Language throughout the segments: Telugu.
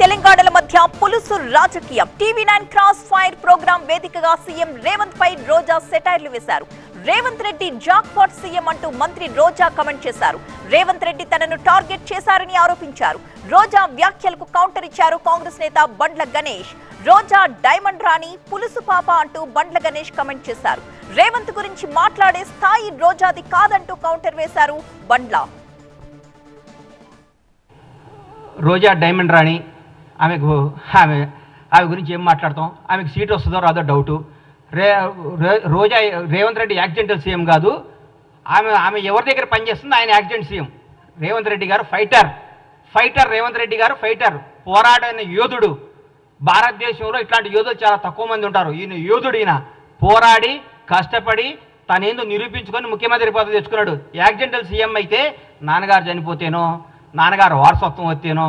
తెలంగాణల మధ్య పులుసు రాజకీయం. TV nine cross fire program వేదికగా సీఎం రేవంత్ పై రోజా సెటైర్లు వేశారు. రేవంత్ రెడ్డి జాక్పాట్ సీఎం అంటూ మంత్రి రోజా కమెంట్ చేశారు. రేవంత్ రెడ్డి తనను టార్గెట్ చేశారని ఆరోపించారు. రోజా వ్యాఖ్యలకు కౌంటర్ ఇచ్చారు కాంగ్రెస్ నేత బండ్ల గణేష్. రోజా డైమండ్ రాణి పులుసు పాప అంటూ బండ్ల గణేష్ కమెంట్ చేశారు. రేవంత్ గురించి మాట్లాడే స్థాయి రోజాది కాదంటూ కౌంటర్ వేశారు బండ్ల. రోజా డైమండ్ రాణి ఆమెకు ఆమె ఆమె గురించి ఏం మాట్లాడతాం? ఆమెకు సీట్ వస్తుందో రాదో డౌటు రే రోజా రేవంత్ రెడ్డి యాక్సిడెంటల్ సీఎం కాదు. ఆమె ఆమె ఎవరి దగ్గర పనిచేస్తుంది ఆయన యాక్సిడెంట్ సీఎం. రేవంత్ రెడ్డి గారు ఫైటర్. ఫైటర్ రేవంత్ రెడ్డి గారు ఫైటర్. పోరాడిన యోధుడు. భారతదేశంలో ఇట్లాంటి యోధులు చాలా తక్కువ మంది ఉంటారు. ఈయన యోధుడు ఈయన. పోరాడి కష్టపడి తనేందో నిరూపించుకొని ముఖ్యమంత్రి పదవి తెచ్చుకున్నాడు. యాక్సిడెంటల్ సీఎం అయితే నాన్నగారు చనిపోతేనో నాన్నగారు వారసత్వం వస్తేనో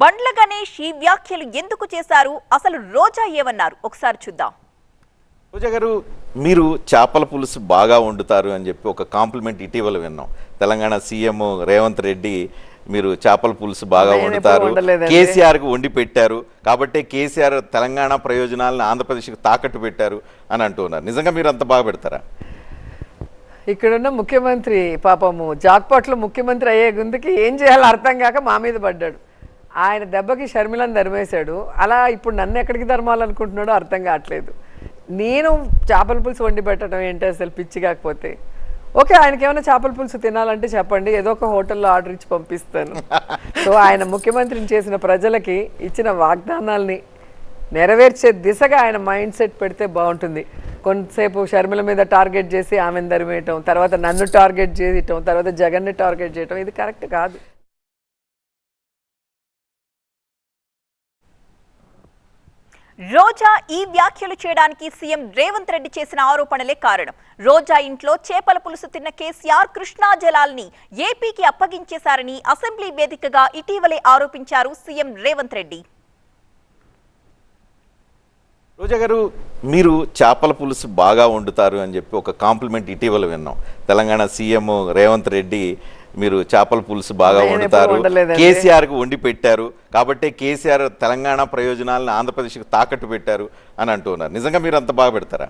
బండ్ల గణేష్ ఈ వ్యాఖ్యలు ఎందుకు చేశారు? అసలు రోజా ఏమన్నారు? ఒకసారి చూద్దాం. పూజ గారు మీరు చేపల పులుసు బాగా వండుతారు అని చెప్పి ఒక కాంప్లిమెంట్ ఇటీవల విన్నాం. తెలంగాణ సీఎం రేవంత్ రెడ్డి మీరు చేపల పులుసు బాగా వండుతారు. కేసీఆర్కి వండి పెట్టారు కాబట్టి కేసీఆర్ తెలంగాణ ప్రయోజనాలను ఆంధ్రప్రదేశ్కి తాకట్టు పెట్టారు అని అంటున్నారు నిజంగా మీరు అంత బాగా పెడతారా? ఇక్కడున్న ముఖ్యమంత్రి పాపము జాక్పాట్లో ముఖ్యమంత్రి అయ్యే గుందుకి ఏం చేయాలో అర్థం కాక మా మీద పడ్డాడు. ఆయన దెబ్బకి షర్మిలను ధర్మేశాడు. అలా ఇప్పుడు నన్ను ఎక్కడికి ధర్మాలనుకుంటున్నాడో అర్థం కావట్లేదు. నేను చేపల పులుసు వండి పెట్టడం ఏంటి అసలు? పిచ్చి కాకపోతే. ఓకే ఆయనకి ఏమైనా చేపల పులుసు తినాలంటే చెప్పండి. ఏదో ఒక హోటల్లో ఆర్డర్ ఇచ్చి పంపిస్తాను. సో ఆయన ముఖ్యమంత్రిని చేసిన ప్రజలకి ఇచ్చిన వాగ్దానాల్ని నెరవేర్చే దిశగా ఆయన మైండ్ సెట్ పెడితే బాగుంటుంది. కొంతసేపు షర్మిల మీద టార్గెట్ చేసి ఆమెను ధరిమేయటం తర్వాత నన్ను టార్గెట్ చేయటం తర్వాత జగన్ని టార్గెట్ చేయటం ఇది కరెక్ట్ కాదు. రోజా ఈ వ్యాఖ్యలు చేయడానికి సీఎం రేవంత్ రెడ్డి చేసిన ఆరోపణలే కారణం. రోజా ఇంట్లో చేపల పులుసు తిన్న కేసీఆర్ కృష్ణా జలాల్ని ఏపీకి అప్పగించేశారని అసెంబ్లీ వేదికగా ఇటీవలే ఆరోపించారు సీఎం రేవంత్ రెడ్డి. రోజా గారు మీరు చేపల పులుసు బాగా వండుతారు అని చెప్పి ఒక కాంప్లిమెంట్ ఇటీవల విన్నాం. తెలంగాణ సీఎం రేవంత్ రెడ్డి మీరు చేపల పులుసు బాగా వండుతారు. కేసీఆర్కి వండి పెట్టారు. కాబట్టి కేసీఆర్ తెలంగాణ ప్రయోజనాలను ఆంధ్రప్రదేశ్కి తాకట్టు పెట్టారు అని అంటున్నారు నిజంగా మీరు అంత బాగా పెడతారా?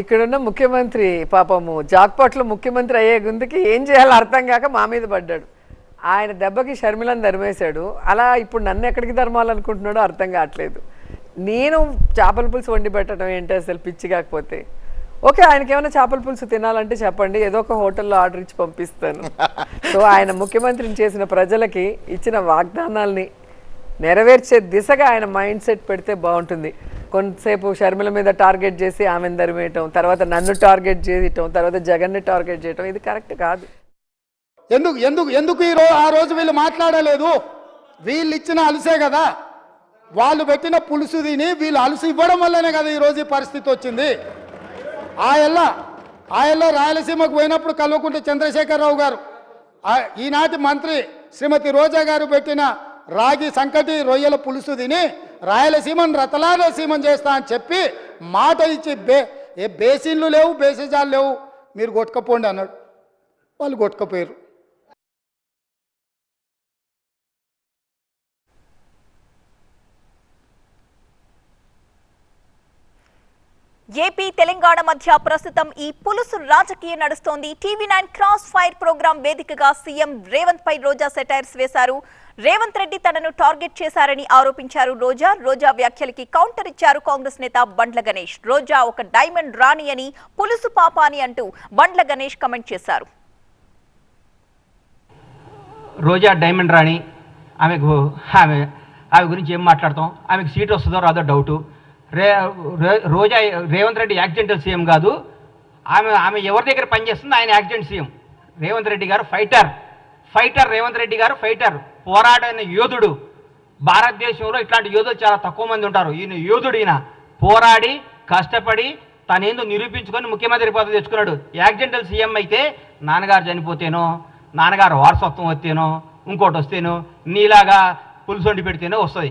ఇక్కడున్న ముఖ్యమంత్రి పాపము జాక్పాట్లో ముఖ్యమంత్రి అయ్యే గుందుకి ఏం చేయాలో అర్థం కాక మా మీద పడ్డాడు. ఆయన దెబ్బకి షర్మిలను ధర్మేశాడు అలా ఇప్పుడు నన్ను ఎక్కడికి ధర్మాలనుకుంటున్నాడో అర్థం కావట్లేదు. నేను చేపల పులుసు వండి పెట్టడం ఏంటి అసలు? పిచ్చి కాకపోతే. ఓకే ఆయనకి ఏమైనా చేపల పులుసు తినాలంటే చెప్పండి. ఏదో ఒక హోటల్లో ఆర్డర్ ఇచ్చి పంపిస్తాను. సో ఆయన ముఖ్యమంత్రిని చేసిన ప్రజలకి ఇచ్చిన వాగ్దానాల్ని నెరవేర్చే దిశగా ఆయన మైండ్ సెట్ పెడితే బాగుంటుంది. కొంతసేపు షర్మిల మీద టార్గెట్ చేసి ఆమెను ధరిమేయటం తర్వాత నన్ను టార్గెట్ చేయటం తర్వాత జగన్ని టార్గెట్ చేయటం ఇది కరెక్ట్ కాదు. ఎందుకు ఎందుకు ఎందుకు ఈ రో ఆ రోజు వీళ్ళు మాట్లాడలేదు? వీళ్ళు ఇచ్చిన అలుసే కదా. వాళ్ళు పెట్టిన పులుసు తిని వీళ్ళు అలుసు ఇవ్వడం వల్లనే కదా ఈరోజు ఈ పరిస్థితి వచ్చింది. ఆయల్ల ఆయల్లో రాయలసీమకు పోయినప్పుడు కల్వకుంట్ల చంద్రశేఖరరావు గారు ఈనాటి మంత్రి శ్రీమతి రోజా గారు పెట్టిన రాగి సంకటి రొయ్యల పులుసు తిని రాయలసీమను రతలాలసీమం చేస్తా అని చెప్పి మాట ఇచ్చి బే ఏ బేసిన్లు లేవు బేసిజాలు లేవు మీరు కొట్టుకపోండి అన్నాడు. వాళ్ళు కొట్టుకపోయారు ఏపీ తెలంగాణ మధ్య ప్రస్తుతం ఈ పులుసు రాజకీయం నడుస్తోంది. TV nine cross fire program వేదికగా సీఎం రేవంత్ పై రోజా సెటైర్స్ వేశారు. రేవంత్ రెడ్డి తనను టార్గెట్ చేశారని ఆరోపించారు రోజా. రోజా వ్యాఖ్యలకి కౌంటర్ ఇచ్చారు కాంగ్రెస్ నేత బండ్ల గణేష్. రోజా ఒక డైమండ్ రాణి అని పులుసు పాప అని అంటూ బండ్ల గణేష్ కమెంట్ చేశారు. రోజా డైమండ్ రాణి ఆమెకు ఆమె ఆమె గురించి ఏం మాట్లాడతాం? ఆమెకు సీట్ వస్తుందో రాదో డౌటు. రే రోజా రేవంత్ రెడ్డి యాక్సిడెంటల్ సీఎం కాదు. ఆమె ఆమె ఎవరి దగ్గర పనిచేస్తుంది ఆయన యాక్సిడెంట్ సీఎం. రేవంత్ రెడ్డి గారు ఫైటర్. ఫైటర్ రేవంత్ రెడ్డి గారు ఫైటర్. పోరాడిన యోధుడు. భారతదేశంలో ఇట్లాంటి యోధులు చాలా తక్కువ మంది ఉంటారు. ఈయన యోధుడు ఈయన. పోరాడి కష్టపడి తనేందో నిరూపించుకొని ముఖ్యమంత్రి పదవి తెచ్చుకున్నాడు. యాక్సిడెంటల్ సీఎం అయితే నాన్నగారు చనిపోతేనో నాన్నగారు వారసత్వం వస్తేనో ఇంకోటి వస్తేనో నీలాగా పులుసు వండి వస్తుంది.